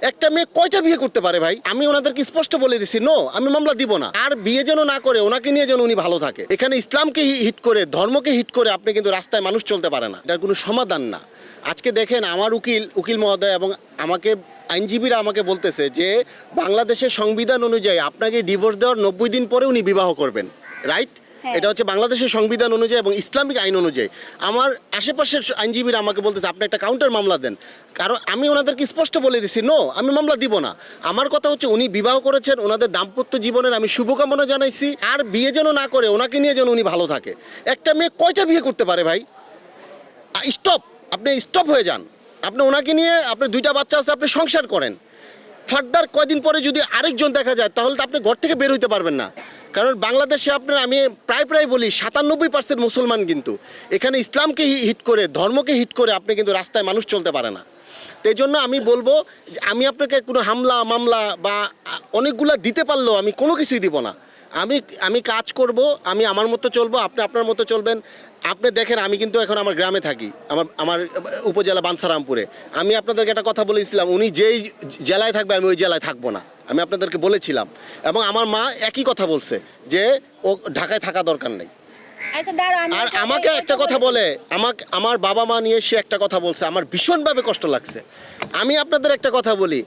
একটা মেয়ে কয়টা বিয়ে করতে পারে ভাই? আমি ওনাদেরকে স্পষ্ট বলে দিছি নো আমি মামলা দিব না। আর বিয়ে যেন না করে, ওনাকে নিয়ে যেন উনি ভালো থাকে। এখানে ইসলামকে হিট করে, ধর্মকে হিট করে আপনি কিন্তু রাস্তায় মানুষ চলতে পারে না। এটার কোনো সমাধান না। আজকে দেখেন আমার উকিল উকিল মহোদয় এবং আমাকে আইনজীবীরা আমাকে বলতেছে যে, বাংলাদেশের সংবিধান অনুযায়ী আপনাকে ডিভোর্স দেওয়ার নব্বই দিন পরে উনি বিবাহ করবেন। রাইট। এটা হচ্ছে বাংলাদেশের সংবিধান অনুযায়ী এবং ইসলামিক আইন অনুযায়ী। আমার আশেপাশের আইনজীবীরা আমাকে বলতেছে, আপনি একটা কাউন্টার মামলা দেন। কারণ আমি ওনাদেরকে স্পষ্ট বলে দিছি নো আমি মামলা দিব না। আমার কথা হচ্ছে, উনি বিবাহ করেছেন, ওনাদের দাম্পত্য জীবনের আমি শুভকামনা জানাইছি, আর বিয়ে যেন না করে, ওনাকে নিয়ে যেন উনি ভালো থাকে। একটা মেয়ে কয়টা বিয়ে করতে পারে ভাই? স্টপ আপনি স্টপ হয়ে যান। আপনি ওনাকে নিয়ে আপনি দুইটা বাচ্চা আছে, আপনি সংসার করেন। ফার্দার কয়দিন পরে যদি আরেকজন দেখা যায়, তাহলে তো আপনি ঘর থেকে বের হইতে পারবেন না। কারণ বাংলাদেশে আপনার, আমি প্রায় প্রায় বলি, সাতানব্বই পার্সেন্ট মুসলমান কিন্তু। এখানে ইসলামকে হিট করে, ধর্মকে হিট করে আপনি কিন্তু রাস্তায় মানুষ চলতে পারে না। এই জন্য আমি বলব আমি আপনাকে কোনো হামলা, মামলা বা অনেকগুলা দিতে পারলেও আমি কোনো কিছুই দিব না। আমি আমি কাজ করব আমি আমার মতো চলবো আপনি আপনার মতো চলবেন। আপনি দেখেন আমি কিন্তু এখন আমার গ্রামে থাকি আমার আমার উপজেলা বানসারামপুরে। আমি আপনাদেরকে একটা কথা বলেছিলাম উনি যেই জেলায় থাকবে আমি ওই জেলায় থাকব না। আমি আপনাদেরকে বলেছিলাম। এবং আমার মা একই কথা বলছে যে ও ঢাকায় থাকা দরকার নেই। আচ্ছা আর আমাকে একটা কথা বলে আমাকে আমার বাবা মা নিয়ে সে একটা কথা বলছে আমার ভীষণভাবে কষ্ট লাগছে। আমি আপনাদের একটা কথা বলি